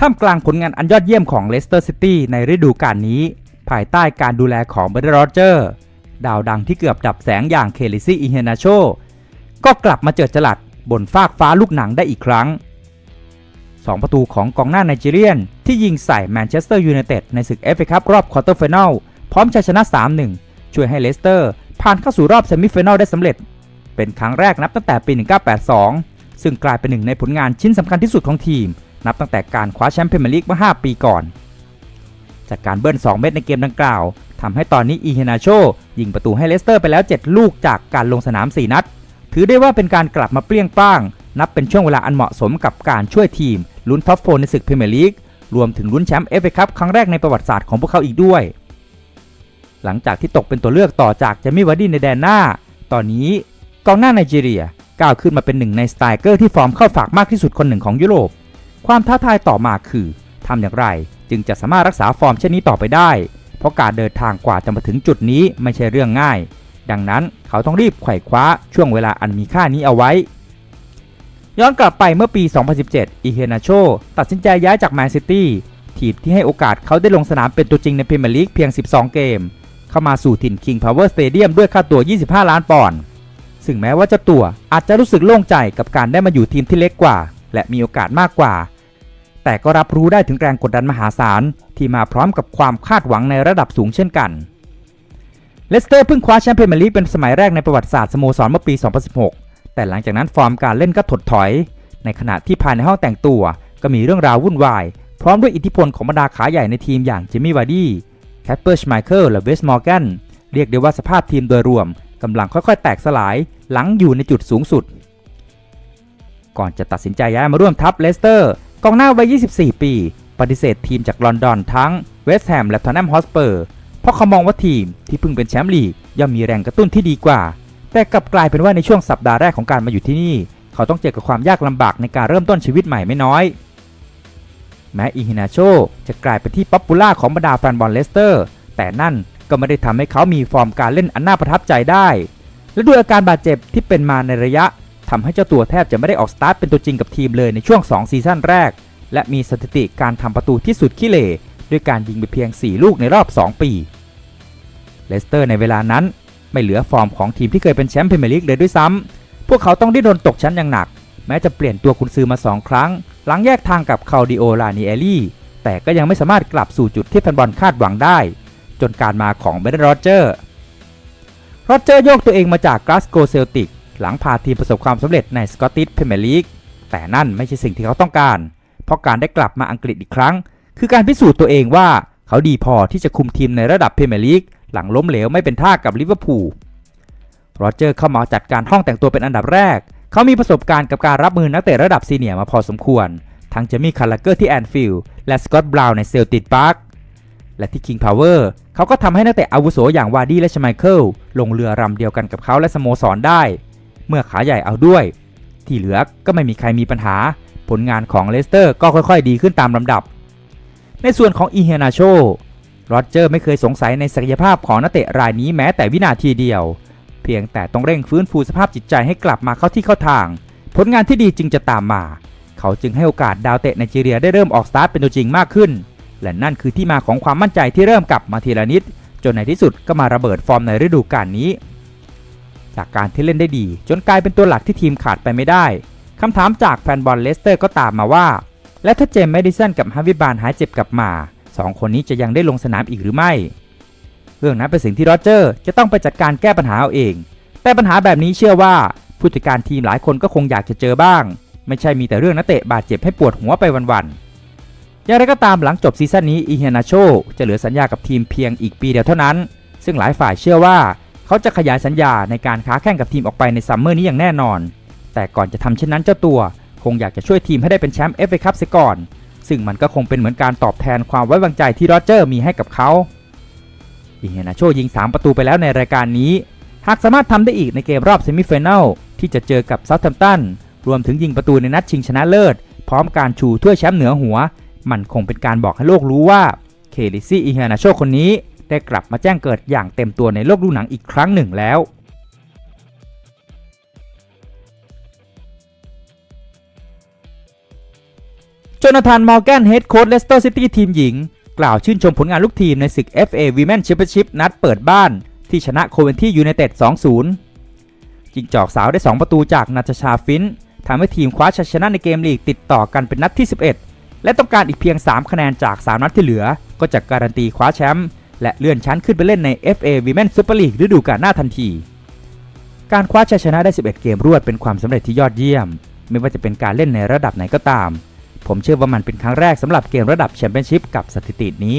ท่ามกลางผลงานอันยอดเยี่ยมของเลสเตอร์ซิตี้ในฤดูกาลนี้ ภายใต้การดูแลของเบรดโรเจอร์ ดาวดังที่เกือบดับแสงอย่างเคลิซี่อิเฮนาโช ก็กลับมาเจิดจลัดบนฟากฟ้าลูกหนังได้อีกครั้ง 2 ประตูของกองหน้าไนจีเรียน ที่ยิงใส่แมนเชสเตอร์ยูไนเต็ดในศึกเอฟเอคัพรอบควอเตอร์ฟิแนลพร้อมชัยชนะ 3-1 ช่วยให้เลสเตอร์ ผ่านเข้าสู่รอบเซมิฟิแนลได้สำเร็จ เป็นครั้งแรกนับตั้งแต่ปี 1982 ซึ่งกลายเป็นหนึ่งในผลงานชิ้นสำคัญที่สุดของทีม นับตั้งแต่การคว้าแชมป์พรีเมียร์ลีกเมื่อ 5 ปีก่อน จากการเบิ้ล 2 เม็ดในเกมดังกล่าวทำให้ตอนนี้อีเฮนาโชยิงประตูให้เลสเตอร์ไปแล้ว 7 ลูกจากการลงสนาม 4 นัด ถือได้ว่าเป็นการกลับมาเปรี้ยงป้าง นับเป็นช่วงเวลาอันเหมาะสมกับการช่วยทีมลุ้นท็อปโฟในศึกพรีเมียร์ลีกรวมถึงลุ้นแชมป์เอฟเอคัพครั้งแรกในประวัติศาสตร์ของพวกเขาอีกด้วย หลังจากที่ตกเป็นตัวเลือกต่อจากเจมี่วาร์ดี้ในแดนหน้า ตอนนี้กองหน้าไนจีเรียก้าวขึ้นมาเป็นหนึ่งในสไตรเกอร์ที่ฟอร์มเข้าฝากมากที่สุดคนหนึ่งของยุโรป ความท้าทายต่อมาคือทำอย่างไร จึงจะสามารถรักษาฟอร์มเช่นนี้ต่อไปได้ เพราะการเดินทางกว่าจะมาถึงจุดนี้ไม่ใช่เรื่องง่าย ดังนั้นเขาต้องรีบไขว่คว้าช่วงเวลาอันมีค่านี้เอาไว้ ย้อนกลับไปเมื่อปี 2017อีเฮนาโชตัดสินใจย้ายจากแมนซิตี้ทีมที่ให้โอกาสเขาได้ลงสนามเป็นตัวจริงในพรีเมียร์ลีกเพียง 12 เกม เข้ามาสู่ถิ่น King Power Stadium ด้วยค่าตัว 25 ล้านปอนด์ซึ่งแม้ว่าเจะตัวอาจจะรู้สึกโล่งใจกับการได้มาอยู่ทีมที่เล็กกว่า และมีโอกาสมากกว่า แต่ก็รับรู้ได้ถึงแรงกดดันมหาศาล ที่มาพร้อมกับความคาดหวังในระดับสูงเช่นกัน เลสเตอร์เพิ่งคว้าแชมเป์พรีเมียร์ลีกเป็นสมัยแรกในประวัติศาสตร์สโมสรเมื่อปี 2016 แต่หลังจากนั้นฟอร์มการเล่นก็ถดถอย ในขณะที่ภายในห้องแต่งตัว ก็มีเรื่องราววุ่นวาย พร้อมด้วยอิทธิพลของบรรดาขาใหญ่ในทีมอย่างจิมมี่วาร์ดี้แคปเปอร์ชไมเคิลและเวสมอร์แกนเรียกได้ว่าสภาพทีมโดยรวมกำลังค่อยๆ แตกสลายหลังอยู่ในจุดสูงสุด ก่อนจะตัดสินใจย้ายมาร่วมทัพเลสเตอร์ กองหน้าวัย 24 ปี ปฏิเสธทีมจากลอนดอนทั้งเวสต์แฮมและทอนแนมฮอสเปอร์ เพราะเขามองว่าทีมที่เพิ่งเป็นแชมป์ลีกย่อมมีแรงกระตุ้นที่ดีกว่า แต่กลับกลายเป็นว่าในช่วงสัปดาห์แรกของการมาอยู่ที่นี่ เขาต้องเจอกับความยากลำบากในการเริ่มต้นชีวิตใหม่ไม่น้อย แม้อิฮินาโชจะกลายเป็นที่ป๊อปปูล่าของบรรดาแฟนบอลเลสเตอร์ แต่นั่นก็ไม่ได้ทำให้เขามีฟอร์มการเล่นอันน่าประทับใจได้ และด้วยอาการบาดเจ็บที่เป็นมาในระยะ ทำให้เจ้าตัวแทบจะไม่ได้ออกสตาร์ทเป็นตัวจริงกับทีมเลยในช่วง 2 ซีซั่นแรก และมีสถิติการทำประตูที่สุดขี้เหร่ด้วยการยิงไปเพียง 4 ลูกในรอบ 2 ปี เลสเตอร์ในเวลานั้นไม่เหลือฟอร์มของทีมที่เคยเป็นแชมป์พรีเมียร์ลีกเลยด้วยซ้ำพวกเขาต้องได้โดนตกชั้นอย่างหนัก แม้จะเปลี่ยนตัวคุณซื้อมา 2 ครั้ง หลังแยกทางกับคาดิโอลานิเอลี่ แต่ก็ยังไม่สามารถกลับสู่จุดที่แฟนบอลคาดหวังได้ จนการมาของเบรนด์โรเจอร์โรเจอร์โยกตัวเองมาจากกลาสโกเซลติก หลังพาทีมประสบความสำเร็จในสกอตติชพรีเมียร์ลีกแต่นั่นไม่ใช่สิ่งที่เขาต้องการ เพราะการได้กลับมาอังกฤษอีกครั้ง คือการพิสูจน์ตัวเองว่าเขาดีพอที่จะคุมทีมในระดับพรีเมียร์ลีกหลังล้มเหลวไม่เป็นท่ากับลิเวอร์พูลโรเจอร์เข้ามาจัดการห้องแต่งตัวเป็นอันดับแรก เขามีประสบการณ์กับการรับมือนักเตะระดับซีเนียร์มาพอสมควร ทั้งเจมี่คาร์ลเกอร์ที่แอนฟิลด์และสกอตต์บราวน์ในเซลติดพาร์คและที่ King Power เขาก็ทำให้นักเตะอาวุโสอย่างวาร์ดี้และชไมเคิลลงเรือรำเดียวกันกับเขาและสโมสรได้ เมื่อขาใหญ่เอาด้วย ที่เหลือก็ไม่มีใครมีปัญหา ผลงานของเลสเตอร์ก็ค่อยๆ ดีขึ้นตามลำดับ ในส่วนของอีเฮนาโชโรเจอร์ไม่เคยสงสัยในศักยภาพของนักเตะรายนี้แม้แต่วินาทีเดียว เพียงแต่ต้องเร่งฟื้นฟูสภาพจิตใจให้กลับมาเข้าที่เข้าทาง ผลงานที่ดีจึงจะตามมา เขาจึงให้โอกาสดาวเตะไนจีเรียได้เริ่มออกสตาร์ทเป็นตัวจริงมากขึ้น และนั่นคือที่มาของความมั่นใจที่เริ่มกลับมาทีละนิด จนในที่สุดก็มาระเบิดฟอร์มในฤดูกาลนี้ จากการที่เล่นได้ดี จนกลายเป็นตัวหลักที่ทีมขาดไปไม่ได้คำถามจากแฟนบอลเลสเตอร์ก็ตามมาว่า และถ้าเจมส์แมดิสันกับฮาวิบานหายเจ็บกลับมาสองคนนี้จะยังได้ลงสนามอีกหรือไม่ เรื่องนั้นเป็นสิ่งที่โรเจอร์จะต้องไปจัดการแก้ปัญหาเอาเอง แต่ปัญหาแบบนี้เชื่อว่าผู้จัดการทีมหลายคนก็คงอยากจะเจอบ้าง ไม่ใช่มีแต่เรื่องนักเตะบาดเจ็บให้ปวดหัวไปวันๆอย่างไรก็ตามหลังจบซีซั่นนี้อีเฮนาโชจะเหลือสัญญากับทีมเพียงอีกปีเดียวเท่านั้น ซึ่งหลายฝ่ายเชื่อว่า เขาจะขยายสัญญาในการค้าแข่งกับทีมออกไปในซัมเมอร์นี้อย่างแน่นอน แต่ก่อนจะทำเช่นนั้นเจ้าตัว คงอยากจะช่วยทีมให้ได้เป็นแชมป์เอฟเอคัพเสียก่อน ซึ่งมันก็คงเป็นเหมือนการตอบแทนความไว้วางใจที่โรเจอร์มีให้กับเขาอีเฮนาโชยิง 3 ประตูไปแล้วในรายการนี้ หากสามารถทำได้อีกในเกมรอบเซมิฟิแนลที่จะเจอกับเซาท์แฮมป์ตันรวมถึงยิงประตูในนัดชิงชนะเลิศ พร้อมการชูถ้วยแชมป์เหนือหัว มันคงเป็นการบอกให้โลกรู้ว่าเคลิซี่อีเฮนาโชคนนี้ ได้กลับมาแจ้งเกิดอย่างเต็มตัวในโลกดูหนังอีกครั้งหนึ่งแล้วจนาธานมอร์แกนเฮดโค้ชเลสเตอร์ซิตี้ทีมหญิง กล่าวชื่นชมผลงานลูกทีมในศึก FA Women Championship นัดเปิดบ้าน ที่ชนะโคเวนที่ยูไนเต็ด 2-0 จิงจอกสาวได้ 2 ประตูจากนาตาชาฟินทำให้ทีมคว้าชัยชนะในเกมลีกติดต่อกันเป็นนัดที่ 11 และต้องการอีกเพียง 3 คะแนนจาก 3 นัดที่เหลือ ก็จะการันตีคว้าแชมป์ และเลื่อนชั้นขึ้นไปเล่นใน FA Women Super League ฤดูกาลหน้าทันที การคว้าชัยชนะได้ 11 เกมรวดเป็นความสำเร็จที่ยอดเยี่ยม ไม่ว่าจะเป็นการเล่นในระดับไหนก็ตาม ผมเชื่อว่ามันเป็นครั้งแรกสำหรับเกมระดับแชมเปี้ยนชิพกับสถิตินี้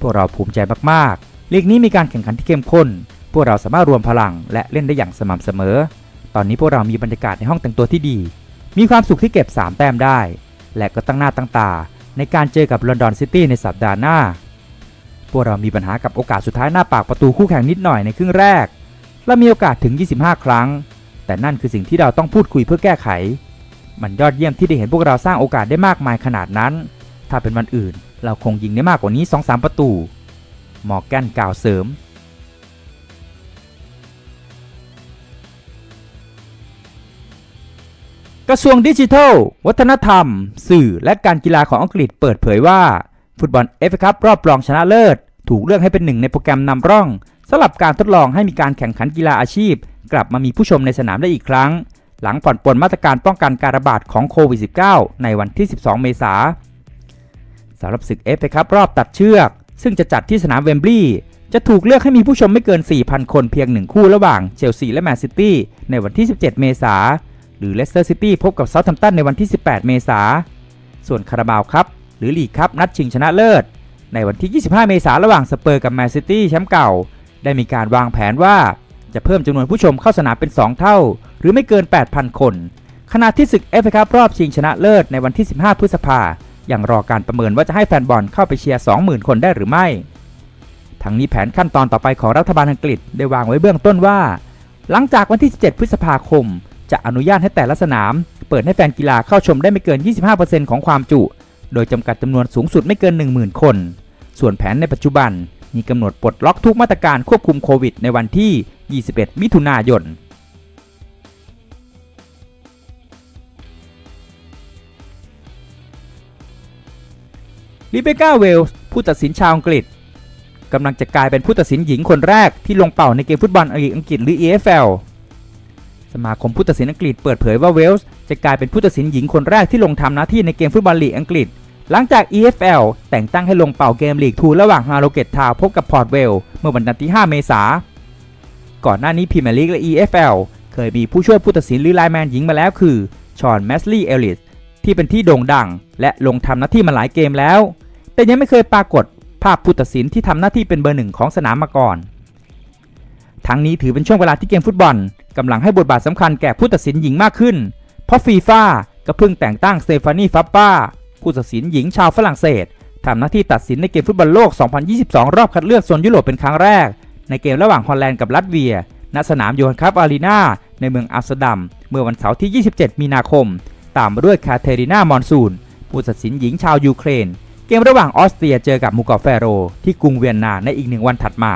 พวกเราภูมิใจมากๆลีกนี้มีการแข่งขันที่เข้มข้น พวกเราสามารถรวมพลังและเล่นได้อย่างสม่ำเสมอ ตอนนี้พวกเรามีบรรยากาศในห้องแต่งตัวที่ดี มีความสุขที่เก็บ 3 แต้มได้ และก็ตั้งหน้าตั้งตาในการเจอกับลอนดอนซิตี้ในสัปดาห์หน้า วกเรามีปัญหากับโอกาสสุดท้ายหน้าปากประตูคู่แข่งนิดหน่อยในครึ่งแรก และมีโอกาสถึง 25 ครั้ง แต่นั่นคือสิ่งที่เราต้องพูดคุยเพื่อแก้ไข มันยอดเยี่ยมที่ได้เห็นพวกเราสร้างโอกาสได้มากมายขนาดนั้น ถ้าเป็นวันอื่น เราคงยิงได้มากกว่านี้ 2-3 ประตู มอร์แกนกล่าวเสริมกระทรวงดิจิทัล วัฒนธรรม สื่อและการกีฬาของอังกฤษเปิดเผยว่า ฟุตบอลเอฟเอคัพรอบรองชนะเลิศ ถูกเลือกให้เป็นหนึ่งในโปรแกรมนำร่องสำหรับการทดลองให้มีการแข่งขันกีฬาอาชีพ กลับมามีผู้ชมในสนามได้อีกครั้ง หลังผ่อนปลนมาตรการป้องกันการระบาดของโควิด -19 ในวันที่ 12 เมษายนสำหรับศึกเอฟเอคัพรอบตัดเชือก ซึ่งจะจัดที่สนามเวมบลีย์จะถูกเลือกให้มีผู้ชมไม่เกิน 4,000 คนเพียงหนึ่งคู่ระหว่างเชลซีและแมนซิตี้ในวันที่ 17 เมษายนหรือเลสเตอร์ซิตี้พบกับเซาท์แฮมป์ตันในวันที่ 18 เมษายนส่วนคาราบาวครับ หรือลีกครับนัดชิงชนะเลิศ ในวันที่ 25 เมษายนระหว่างสเปอร์กับแมนซิตี้แชมป์เก่า ได้มีการวางแผนว่าจะเพิ่มจำนวนผู้ชมเข้าสนามเป็น 2 เท่า หรือไม่เกิน 8,000 คน ขณะที่ศึกเอฟเอคัพรอบชิงชนะเลิศในวันที่ 15 พฤษภายังรอการประเมินว่าจะให้แฟนบอลเข้าไปเชียร์ 20,000 คนได้หรือไม่ ทั้งนี้แผนขั้นตอนต่อไปของรัฐบาลอังกฤษได้วางไว้เบื้องต้นว่า หลังจากวันที่ 17 พฤษภาคม จะอนุญาตให้แต่ละสนาม เปิดให้แฟนกีฬาเข้าชมได้ไม่เกิน 25%ของความจุ โดยจำกัดจำนวนสูงสุดไม่เกิน 10,000 คน ส่วนแผนในปัจจุบันมีกำหนดปลดล็อกทุกมาตรการควบคุมโควิดในวันที่ 21 มิถุนายนลิเบก้าเวลส์ผู้ตัดสินชาวอังกฤษกำลังจะกลายเป็นผู้ตัดสินหญิงคนแรกที่ลงเป่าในเกมฟุตบอลอังกฤษหรือ EFL สมาคมผู้ตัดสินอังกฤษเปิดเผยว่าเวลส์จะกลายเป็นผู้ตัดสินหญิงคนแรกที่ลงทำหน้าที่ในเกมฟุตบอลลีกอังกฤษ หลังจาก EFL แต่งตั้งให้ลงเป่าเกมลีกทูระหว่างฮาโลเกตทาวพบกับพอร์ตเวลเมื่อวันที่ 5 เมษายนก่อนหน้านี้พรีเมียร์ลีกและ EFL เคยมีผู้ช่วยผู้ตัดสินหรือไลแมนหญิงมาแล้วคือชอนแมสลีย์เอลลิสที่เป็นที่โด่งดัง และลงทำหน้าที่มาหลายเกมแล้ว แต่ยังไม่เคยปรากฏภาพผู้ตัดสินที่ทำหน้าที่เป็นเบอร์หนึ่งของสนามมาก่อน ทั้งนี้ถือเป็นช่วงเวลาที่เกมฟุตบอลกำลังให้บทบาทสำคัญแก่ผู้ตัดสินหญิงมากขึ้น เพราะฟีฟ่าก็เพิ่งแต่งตั้งสเตฟานีฟับป้า ผู้ตัดสินหญิงชาวฝรั่งเศสทำหน้าที่ตัดสินในเกมฟุตบอลโลก 2022 รอบคัดเลือกโซนยุโรปเป็นครั้งแรก ในเกมระหว่างฮอลแลนด์กับลัตเวีย ณ สนามโยฮันคัพอารีนาในเมืองอัมสเตอร์ดัม เมื่อวันเสาร์ที่ 27 มีนาคม ตามมาด้วยคาเทรินามอนซูน ผู้ตัดสินหญิงชาวยูเครน เกมระหว่างออสเตรียเจอกับมูกอเฟโร ที่กรุงเวียนนาในอีกหนึ่งวันถัดมา